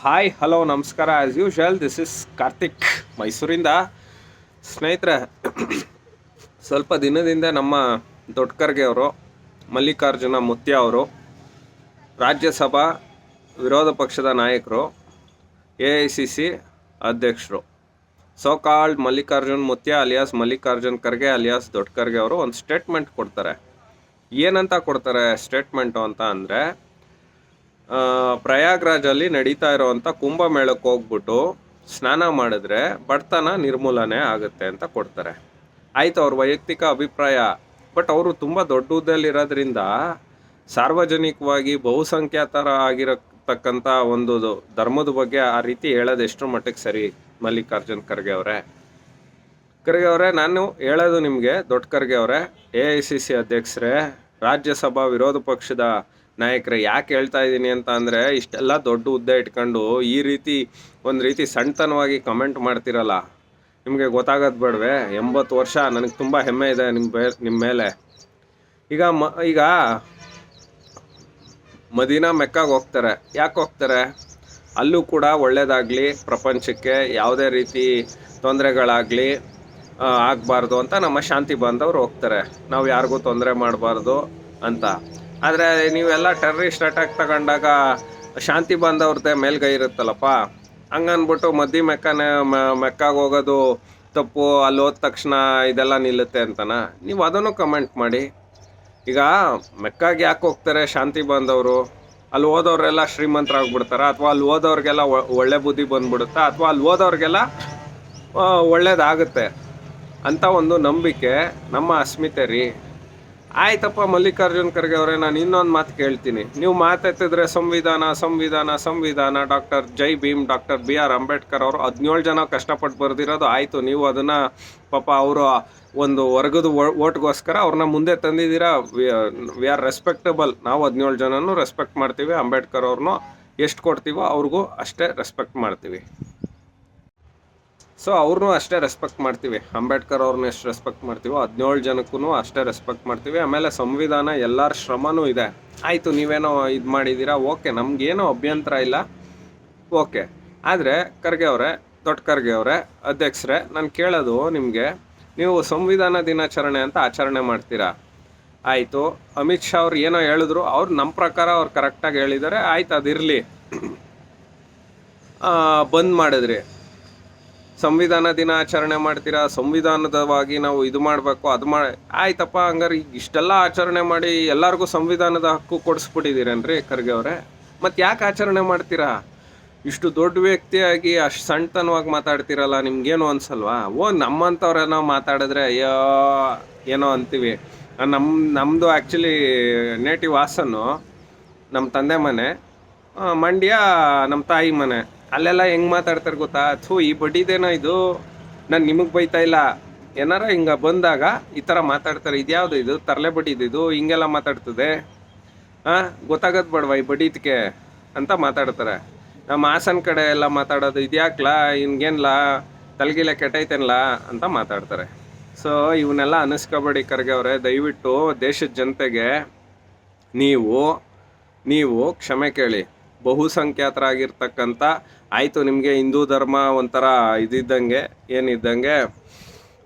Hi hello ನಮಸ್ಕಾರ. As usual this is Karthik ಮೈಸೂರಿಂದ ಸ್ನೇಹಿತರೆ, ಸ್ವಲ್ಪ ದಿನದಿಂದ ನಮ್ಮ ದೊಡ್ಡಕರ್ಗೆ ಅವರು, ಮಲ್ಲಿಕಾರ್ಜುನ ಮುತ್ಯ ಅವರು, ರಾಜ್ಯಸಭಾ ವಿರೋಧ ಪಕ್ಷದ ನಾಯಕರು ಎ ಐ ಸಿ ಸಿ ಅಧ್ಯಕ್ಷರು so called Mallikarjun Mutya alias Mallikarjun Kharge alias ದೊಡ್ಕರ್ಗೆ ಅವರು ಒಂದು ಸ್ಟೇಟ್ಮೆಂಟ್ ಕೊಡ್ತಾರೆ. ಏನಂತ ಕೊಡ್ತಾರೆ ಸ್ಟೇಟ್ಮೆಂಟು ಅಂತ ಅಂದರೆ ಪ್ರಯಾಗ್ರಾಜಲ್ಲಿ ನಡೀತಾ ಇರೋವಂಥ ಕುಂಭಮೇಳಕ್ಕೆ ಹೋಗ್ಬಿಟ್ಟು ಸ್ನಾನ ಮಾಡಿದ್ರೆ ಬಡತನ ನಿರ್ಮೂಲನೆ ಆಗುತ್ತೆ ಅಂತ ಕೊಡ್ತಾರೆ. ಆಯ್ತು, ಅವ್ರ ವೈಯಕ್ತಿಕ ಅಭಿಪ್ರಾಯ. ಬಟ್ ಅವರು ತುಂಬ ದೊಡ್ಡ ಹುದ್ದೆಯಲ್ಲಿರೋದ್ರಿಂದ ಸಾರ್ವಜನಿಕವಾಗಿ ಬಹುಸಂಖ್ಯಾತರ ಆಗಿರತಕ್ಕಂಥ ಒಂದು ಧರ್ಮದ ಬಗ್ಗೆ ಆ ರೀತಿ ಹೇಳೋದು ಎಷ್ಟರ ಮಟ್ಟಿಗೆ ಸರಿ, ಮಲ್ಲಿಕಾರ್ಜುನ್ ಖರ್ಗೆ ಅವರೇ. ಖರ್ಗೆ ಅವರೇ, ನಾನು ಹೇಳೋದು ನಿಮಗೆ, ದೊಡ್ಡ ಖರ್ಗೆ ಅವರೇ, ಎ ಐ ಸಿ ಸಿ ಅಧ್ಯಕ್ಷರೇ, ರಾಜ್ಯಸಭಾ ವಿರೋಧ ಪಕ್ಷದ ನಾಯಕರೇ, ಯಾಕೆ ಹೇಳ್ತಾ ಇದ್ದೀನಿ ಅಂತ ಅಂದರೆ, ಇಷ್ಟೆಲ್ಲ ದೊಡ್ಡ ಹುದ್ದೆ ಇಟ್ಕೊಂಡು ಈ ರೀತಿ, ಒಂದು ರೀತಿ ಸಣ್ಣತನವಾಗಿ ಕಮೆಂಟ್ ಮಾಡ್ತಿರಲ್ಲ, ನಿಮಗೆ ಗೊತ್ತಾಗೋದು ಬೇಡವೆ. ಎಂಬತ್ತು ವರ್ಷ, ನನಗೆ ತುಂಬ ಹೆಮ್ಮೆ ಇದೆ ನಿಮ್ಮ ಬೇ ನಿಮ್ಮ ಮೇಲೆ. ಈಗ ಮ, ಈಗ ಮದೀನಾ ಮೆಕ್ಕಾಗ ಹೋಗ್ತಾರೆ. ಯಾಕೆ ಹೋಗ್ತಾರೆ? ಅಲ್ಲೂ ಕೂಡ ಒಳ್ಳೆಯದಾಗಲಿ ಪ್ರಪಂಚಕ್ಕೆ ಯಾವುದೇ ರೀತಿ ತೊಂದರೆಗಳಾಗಲಿ ಆಗಬಾರ್ದು ಅಂತ ನಮ್ಮ ಶಾಂತಿ ಬಾಂಧವ್ರು ಹೋಗ್ತಾರೆ. ನಾವು ಯಾರಿಗೂ ತೊಂದರೆ ಮಾಡಬಾರ್ದು ಅಂತ. ಆದರೆ ನೀವೆಲ್ಲ ಟೆರ್ರಿಸ್ಟ್ ಅಟ್ಯಾಕ್ ತಗೊಂಡಾಗ ಶಾಂತಿ ಬಾಂಧವ್ರದ್ದೇ ಮೇಲ್ಗೈ ಇರುತ್ತಲ್ಲಪ್ಪ? ಹಂಗನ್ಬಿಟ್ಟು ಮದ್ದಿ ಮೆಕ್ಕನ ಮೆಕ್ಕಾಗ ಹೋಗೋದು ತಪ್ಪು, ಅಲ್ಲಿ ಹೋದ ತಕ್ಷಣ ಇದೆಲ್ಲ ನಿಲ್ಲುತ್ತೆ ಅಂತನ? ನೀವು ಅದನ್ನು ಕಮೆಂಟ್ ಮಾಡಿ. ಈಗ ಮೆಕ್ಕಾಗೆ ಯಾಕೆ ಹೋಗ್ತಾರೆ ಶಾಂತಿ ಬಾಂಧವರು? ಅಲ್ಲಿ ಓದೋರೆಲ್ಲ ಶ್ರೀಮಂತರಾಗ್ಬಿಡ್ತಾರ? ಅಥವಾ ಅಲ್ಲಿ ಓದೋರಿಗೆಲ್ಲ ಒಳ್ಳೆ ಬುದ್ಧಿ ಬಂದ್ಬಿಡುತ್ತಾ? ಅಥವಾ ಅಲ್ಲಿ ಓದೋರಿಗೆಲ್ಲ ಒಳ್ಳೇದಾಗುತ್ತೆ ಅಂತ ಒಂದು ನಂಬಿಕೆ ನಮ್ಮ ಅಸ್ಮಿತೆ ರೀ ಆಯ್ತಪ್ಪ ಮಲ್ಲಿಕಾರ್ಜುನ್ ಖರ್ಗೆ ಅವರೇ, ನಾನು ಇನ್ನೊಂದು ಮಾತು ಕೇಳ್ತೀನಿ. ನೀವು ಮಾತಾಡ್ತಿದ್ರೆ ಸಂವಿಧಾನ ಸಂವಿಧಾನ ಸಂವಿಧಾನ, doctor Jai Bhim, doctor B R Ambedkar ಅವರು ಹದಿನೇಳು ಜನ ಕಷ್ಟಪಟ್ಟು ಬರೆದಿರೋದು ಆಯಿತು. ನೀವು ಅದನ್ನು ಪಾಪ ಅವರು ಒಂದು ವರ್ಗದ ಓಟ್ಗೋಸ್ಕರ ಅವ್ರನ್ನ ಮುಂದೆ ತಂದಿದ್ದೀರಾ. We are respectable. ನಾವು ಹದಿನೇಳು ಜನನೂ ರೆಸ್ಪೆಕ್ಟ್ ಮಾಡ್ತೀವಿ. ಅಂಬೇಡ್ಕರ್ ಅವ್ರನ್ನೂ ಎಷ್ಟು ಕೊಡ್ತೀವೋ ಅವ್ರಿಗೂ ಅಷ್ಟೇ ರೆಸ್ಪೆಕ್ಟ್ ಮಾಡ್ತೀವಿ. ಸೊ ಅವ್ರನ್ನೂ ಅಷ್ಟೇ ರೆಸ್ಪೆಕ್ಟ್ ಮಾಡ್ತೀವಿ. ಅಂಬೇಡ್ಕರ್ ಅವ್ರನ್ನ ಎಷ್ಟು ರೆಸ್ಪೆಕ್ಟ್ ಮಾಡ್ತೀವೋ ಹದಿನೇಳು ಜನಕ್ಕೂ ಅಷ್ಟೇ ರೆಸ್ಪೆಕ್ಟ್ ಮಾಡ್ತೀವಿ. ಆಮೇಲೆ ಸಂವಿಧಾನ, ಎಲ್ಲರ ಶ್ರಮನೂ ಇದೆ. ಆಯಿತು, ನೀವೇನೋ ಇದು ಮಾಡಿದ್ದೀರಾ ಓಕೆ ನಮಗೇನೋ ಅಭ್ಯಂತರ ಇಲ್ಲ. ಓಕೆ ಆದರೆ, ಖರ್ಗೆ ಅವರೇ, ದೊಡ್ಡ ಖರ್ಗೆ ಅವರೇ, ಅಧ್ಯಕ್ಷರೇ, ನಾನು ಕೇಳೋದು ನಿಮಗೆ. ನೀವು ಸಂವಿಧಾನ ದಿನಾಚರಣೆ ಅಂತ ಆಚರಣೆ ಮಾಡ್ತೀರಾ? ಆಯಿತು. ಅಮಿತ್ ಶಾ ಅವ್ರು ಏನೋ ಹೇಳಿದ್ರು. ಅವ್ರು ನಮ್ಮ ಪ್ರಕಾರ ಅವ್ರು ಕರೆಕ್ಟಾಗಿ ಹೇಳಿದ್ದಾರೆ. ಆಯ್ತು, ಅದಿರಲಿ. ಬಂದ್ ಮಾಡಿದ್ರಿ. ಸಂವಿಧಾನ ದಿನ ಆಚರಣೆ ಮಾಡ್ತೀರಾ? ಸಂವಿಧಾನದವಾಗಿ ನಾವು ಇದು ಮಾಡಬೇಕು, ಅದು ಮಾಡಿ ಆಯ್ತಪ್ಪ, ಹಂಗಾರೆ ಈಗ ಇಷ್ಟೆಲ್ಲ ಆಚರಣೆ ಮಾಡಿ ಎಲ್ಲರಿಗೂ ಸಂವಿಧಾನದ ಹಕ್ಕು ಕೊಡಿಸ್ಬಿಟ್ಟಿದ್ದೀರೇನ್ರಿ ಖರ್ಗೆ ಅವರೇ? ಮತ್ತು ಯಾಕೆ ಆಚರಣೆ ಮಾಡ್ತೀರಾ? ಇಷ್ಟು ದೊಡ್ಡ ವ್ಯಕ್ತಿಯಾಗಿ ಅಷ್ಟು ಸಣ್ಣತನವಾಗಿ ಮಾತಾಡ್ತೀರಲ್ಲ, ನಿಮ್ಗೇನು ಅನ್ಸಲ್ವಾ? ಓ ನಮ್ಮಂಥವ್ರೇನೋ ಮಾತಾಡಿದ್ರೆ ಅಯ್ಯೋ, ಏನೋ ಅಂತೀವಿ. ನಮ್ಮ ನಮ್ಮದು ಆ್ಯಕ್ಚುಲಿ ನೇಟಿವ್ ಹಾಸನ್ನು ನಮ್ಮ ತಂದೆ ಮನೆ ಮಂಡ್ಯ ನಮ್ಮ ತಾಯಿ ಮನೆ. ಅಲ್ಲೆಲ್ಲ ಹೆಂಗ್ ಮಾತಾಡ್ತಾರೆ ಗೊತ್ತಾ? ಥೂ, ಈ ಬಡ್ಡಿದೇನೋ ಇದು? ನಾನು ನಿಮಗೆ ಬೈತಾ ಇಲ್ಲ. ಏನಾರ ಹಿಂಗೆ ಬಂದಾಗ ಈ ಥರ ಮಾತಾಡ್ತಾರೆ. ಇದ್ಯಾವುದು ಇದು? ತರಲೆ ಬಡ್ಡಿದು ಹಿಂಗೆಲ್ಲ ಮಾತಾಡ್ತದೆ. ಹಾಂ ಗೊತ್ತಾಗದ್ ಬೇಡವಾ ಈ ಬಡ್ಡಿದ್ಕೆ ಅಂತ ಮಾತಾಡ್ತಾರೆ. ನಮ್ಮ ಹಾಸನ ಕಡೆ ಎಲ್ಲ ಮಾತಾಡೋದು ಇದ್ಯಾಕ್ಲಾ? ಹಿಂಗೇನ್ಲ ತಲೆಗಿಲೆ ಕೆಟ್ಟೈತೇನ್ಲ? ಅಂತ ಮಾತಾಡ್ತಾರೆ. ಸೊ ಇವನ್ನೆಲ್ಲ ಅನಿಸ್ಕೋಬೇಡಿ ಕರ್ಗೆ ಅವರೇ. ದಯವಿಟ್ಟು ದೇಶದ ಜನತೆಗೆ ನೀವು ನೀವು ಕ್ಷಮೆ ಕೇಳಿ. ಬಹುಸಂಖ್ಯಾತರಾಗಿರ್ತಕ್ಕಂಥ, ಆಯಿತು ನಿಮಗೆ ಹಿಂದೂ ಧರ್ಮ ಒಂಥರ ಇದಿದ್ದಂಗೆ, ಏನಿದ್ದಂಗೆ,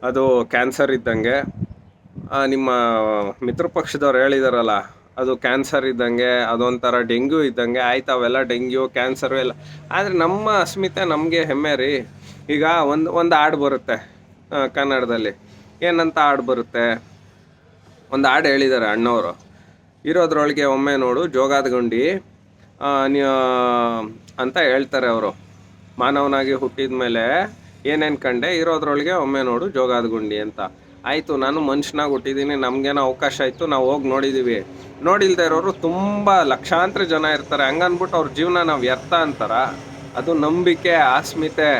ಅದು ಕ್ಯಾನ್ಸರ್ ಇದ್ದಂಗೆ ನಿಮ್ಮ ಮಿತ್ರ ಪಕ್ಷದವ್ರು ಹೇಳಿದಾರಲ್ಲ, ಅದು ಕ್ಯಾನ್ಸರ್ ಇದ್ದಂಗೆ, ಅದೊಂಥರ ಡೆಂಗ್ಯೂ ಇದ್ದಂಗೆ, ಆಯ್ತು ಅವೆಲ್ಲ ಡೆಂಗ್ಯೂ, ಕ್ಯಾನ್ಸರು ಎಲ್ಲ. ಆದರೆ ನಮ್ಮ ಅಸ್ಮಿತೆ ನಮಗೆ ಹೆಮ್ಮೆ ರೀ. ಈಗ ಒಂದು ಒಂದು ಹಾಡು ಬರುತ್ತೆ ಕನ್ನಡದಲ್ಲಿ. ಏನಂತ ಹಾಡು ಬರುತ್ತೆ? ಒಂದು ಹಾಡು ಹೇಳಿದ್ದಾರೆ ಅಣ್ಣವರು. ಇರೋದ್ರೊಳಗೆ ಒಮ್ಮೆ ನೋಡು ಜೋಗಾದ ಗುಂಡಿ ಅಂತ ಹೇಳ್ತಾರೆ ಅವರು. ಮಾನವನಾಗಿ ಹುಟ್ಟಿದ ಮೇಲೆ ಏನೇನು ಕಂಡೆ ಇರೋದ್ರೊಳಗೆ ಒಮ್ಮೆ ನೋಡು ಜೋಗಾದ ಗುಂಡಿ ಅಂತ. ಆಯಿತು, ನಾನು ಮನುಷ್ಯನಾಗಿ ಹುಟ್ಟಿದ್ದೀನಿ ನಮಗೇನೋ ಅವಕಾಶ ಆಯಿತು ನಾವು ಹೋಗಿ ನೋಡಿದ್ದೀವಿ ನೋಡಿಲ್ದೇ ಇರೋರು ತುಂಬ ಲಕ್ಷಾಂತರ ಜನ ಇರ್ತಾರೆ. ಹಂಗನ್ಬಿಟ್ಟು ಅವ್ರ ಜೀವನ ನಾವು ವ್ಯರ್ಥ ಅಂತಾರ. ಅದು ನಂಬಿಕೆ, ಆಸ್ಮಿತೆ.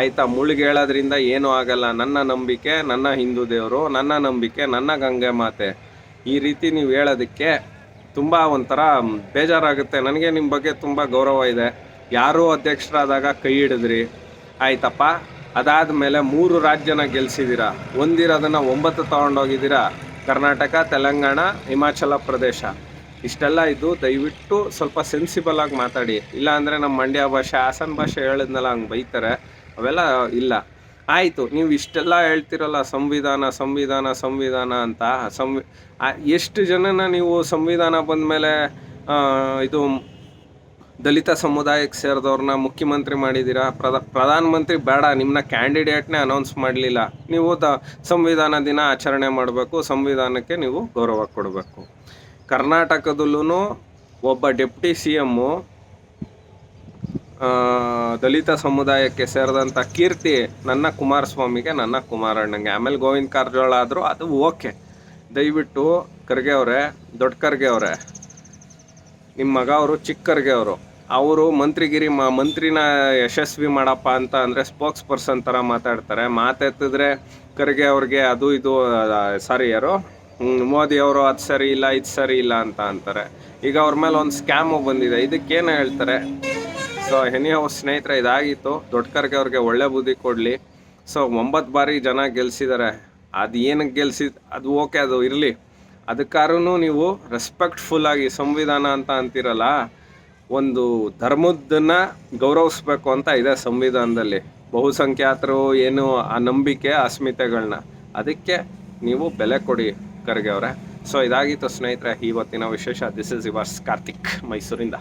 ಆಯಿತಾ ಮುಳುಗೇಳೋದ್ರಿಂದ ಏನೂ ಆಗಲ್ಲ. ನನ್ನ ನಂಬಿಕೆ, ನನ್ನ ಹಿಂದೂ ದೇವರು, ನನ್ನ ನಂಬಿಕೆ, ನನ್ನ ಗಂಗೆ ಮಾತೆ. ಈ ರೀತಿ ನೀವು ಹೇಳೋದಕ್ಕೆ ತುಂಬ ಒಂಥರ ಬೇಜಾರಾಗುತ್ತೆ. ನನಗೆ ನಿಮ್ಮ ಬಗ್ಗೆ ತುಂಬ ಗೌರವ ಇದೆ. ಯಾರೂ ಅಧ್ಯಕ್ಷರಾದಾಗ ಕೈ ಹಿಡಿದ್ರಿ. ಆಯ್ತಪ್ಪ. ಅದಾದ ಮೇಲೆ ಮೂರು ರಾಜ್ಯನ ಗೆಲ್ಸಿದ್ದೀರಾ ಒಂದಿರೋದನ್ನು ಒಂಬತ್ತು ತಗೊಂಡೋಗಿದ್ದೀರಾ? ಕರ್ನಾಟಕ, ತೆಲಂಗಾಣ, ಹಿಮಾಚಲ ಪ್ರದೇಶ. ಇಷ್ಟೆಲ್ಲ ಇದ್ದು ದಯವಿಟ್ಟು ಸ್ವಲ್ಪ ಸೆನ್ಸಿಬಲ್ ಆಗಿ ಮಾತಾಡಿ. ಇಲ್ಲ ಅಂದರೆ ನಮ್ಮ ಮಂಡ್ಯ ಭಾಷೆ, ಹಾಸನ ಭಾಷೆ ಹೇಳಿದ್ನಲ್ಲ, ಹಂಗೆ ಬೈತಾರೆ. ಅವೆಲ್ಲ ಇಲ್ಲ. ಆಯಿತು, ನೀವು ಇಷ್ಟೆಲ್ಲ ಹೇಳ್ತಿರಲ್ಲ, ಸಂವಿಧಾನ ಸಂವಿಧಾನ ಸಂವಿಧಾನ ಅಂತ. ಸಂವಿ ಎಷ್ಟು ಜನನ ನೀವು ಸಂವಿಧಾನ ಬಂದಮೇಲೆ ಇದು ದಲಿತ ಸಮುದಾಯಕ್ಕೆ ಸೇರಿದವ್ರನ್ನ ಮುಖ್ಯಮಂತ್ರಿ ಮಾಡಿದ್ದೀರಾ ಪ್ರಧ, ಪ್ರಧಾನಮಂತ್ರಿ ಬೇಡ ನಿಮ್ಮನ್ನ ಕ್ಯಾಂಡಿಡೇಟ್ನೇ ಅನೌನ್ಸ್ ಮಾಡಲಿಲ್ಲ. ನೀವು ದ, ಸಂವಿಧಾನ ದಿನ ಆಚರಣೆ ಮಾಡಬೇಕು, ಸಂವಿಧಾನಕ್ಕೆ ನೀವು ಗೌರವ ಕೊಡಬೇಕು. ಕರ್ನಾಟಕದಲ್ಲೂ ಒಬ್ಬ ಡೆಪ್ಟಿ ಸಿ ಎಮ್ಮು ದಲಿತ ಸಮುದಾಯಕ್ಕೆ ಸೇರಿದಂಥ ಕೀರ್ತಿ ನನ್ನ ಕುಮಾರಸ್ವಾಮಿಗೆ, ನನ್ನ ಕುಮಾರಣ್ಣಂಗೆ. ಆಮೇಲೆ ಗೋವಿಂದ ಕಾರಜೋಳ ಆದರೂ ಅದು ಓಕೆ. ದಯವಿಟ್ಟು ಖರ್ಗೆ ಅವರೇ, ದೊಡ್ಡ ಖರ್ಗೆ ಅವರೇ ನಿಮ್ಮ ಮಗ ಅವರು ಚಿಕ್ಕ ಖರ್ಗೆ ಅವರು. ಅವರು ಮಂತ್ರಿಗಿರಿ ಮ, ಮಂತ್ರಿನ ಯಶಸ್ವಿ ಮಾಡಪ್ಪ ಅಂತ ಅಂದರೆ ಸ್ಪೋಕ್ಸ್ ಪರ್ಸನ್ ಥರ ಮಾತಾಡ್ತಾರೆ. ಮಾತೆತ್ತಿದ್ರೆ ಖರ್ಗೆ ಅವ್ರಿಗೆ ಅದು ಇದು ಸಾರಿ ಯಾರು? ಮೋದಿ ಅವರು ಅದು ಸರಿ ಇಲ್ಲ, ಇದು ಸರಿ ಇಲ್ಲ ಅಂತ ಅಂತಾರೆ. ಈಗ ಅವ್ರ ಮೇಲೆ ಒಂದು ಸ್ಕ್ಯಾಮು ಬಂದಿದೆ. ಇದಕ್ಕೇನು ಹೇಳ್ತಾರೆ? ಸೊ ಹೆನಿ ಅವ್ರ ಸ್ನೇಹಿತರೆ, ಇದಾಗಿತ್ತು. ದೊಡ್ಡ ಖರ್ಗೆ ಅವ್ರಿಗೆ ಒಳ್ಳೆ ಬುದ್ಧಿ ಕೊಡಲಿ. ಸೊ ಒಂಬತ್ತು ಬಾರಿ ಜನ ಗೆಲ್ಸಿದ್ದಾರೆ ಅದು ಏನಕ್ಕೆ ಗೆಲ್ಸಿ ಅದು ಓಕೆ, ಅದು ಇರಲಿ. ಅದಕ್ಕಾರೂ ನೀವು ರೆಸ್ಪೆಕ್ಟ್ಫುಲ್ಲಾಗಿ ಸಂವಿಧಾನ ಅಂತ ಅಂತೀರಲ್ಲ, ಒಂದು ಧರ್ಮದನ್ನ ಗೌರವಿಸ್ಬೇಕು ಅಂತ ಇದೆ ಸಂವಿಧಾನದಲ್ಲಿ. ಬಹುಸಂಖ್ಯಾತರು ಏನು ಆ ನಂಬಿಕೆ ಅಸ್ಮಿತೆಗಳನ್ನ ಅದಕ್ಕೆ ನೀವು ಬೆಲೆ ಕೊಡಿ ಕರ್ಗೆ ಅವರೇ. ಸೊ ಇದಾಗಿತ್ತು ಸ್ನೇಹಿತರೆ ಇವತ್ತಿನ ವಿಶೇಷ. ದಿಸ್ ಇಸ್ ಯುವರ್ಸ್ ಕಾರ್ತಿಕ್ ಮೈಸೂರಿಂದ